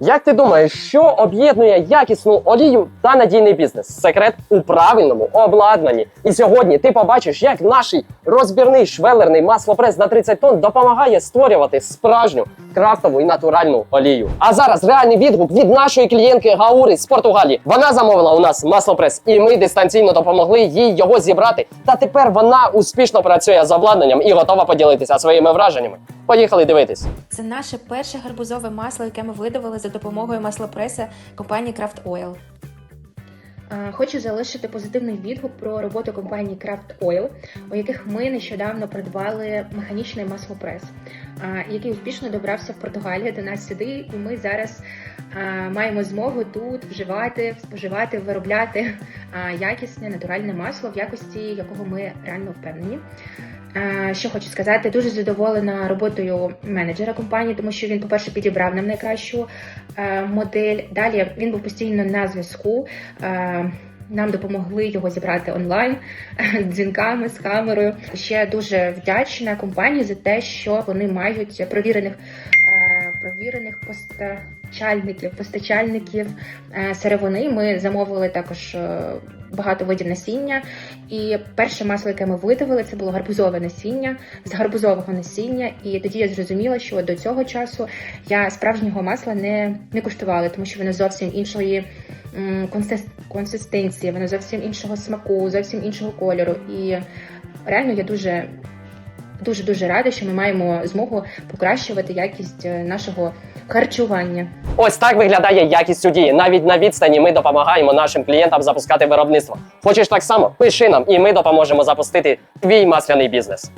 Як ти думаєш, що об'єднує якісну олію та надійний бізнес? Секрет у правильному обладнанні. І сьогодні ти побачиш, як наш розбірний швелерний маслопрес на 30 тонн допомагає створювати справжню крафтову і натуральну олію. А зараз реальний відгук від нашої клієнтки Гаури з Португалії. Вона замовила у нас маслопрес, і ми дистанційно допомогли їй його зібрати. Та тепер вона успішно працює з обладнанням і готова поділитися своїми враженнями. Поїхали дивитись. Це наше перше гарбузове масло, яке ми видавали за допомогою маслопреса компанії Craft Oil. А, Хочу залишити позитивний відгук про роботу компанії Craft Oil, у яких ми нещодавно придбали механічний маслопрес, а, який успішно добрався в Португалію до нас сюди, і ми зараз маємо змогу тут вживати, споживати, виробляти якісне натуральне масло, в якості якого ми реально впевнені. Що хочу сказати, дуже задоволена роботою менеджера компанії, тому що він, по-перше, підібрав нам найкращу е, модель. Далі він був постійно на зв'язку. Е, Нам допомогли його зібрати онлайн дзвінками з камерою. Ще дуже вдячна компанії за те, що вони мають провірених е, постачальників, постачальників е, сировини. Ми замовили також е, багато видів насіння. І перше масло, яке ми видавили, це було гарбузове насіння з гарбузового насіння. І тоді я зрозуміла, що до цього часу я справжнього масла не, не куштувала, тому що воно зовсім іншої консистенції, воно зовсім іншого смаку, зовсім іншого кольору. І реально я дуже дуже дуже рада, що ми маємо змогу покращувати якість е, нашого харчування. Ось так виглядає якість у дії. Навіть на відстані ми допомагаємо нашим клієнтам запускати виробництво. Хочеш так само? Пиши нам, і ми допоможемо запустити твій масляний бізнес.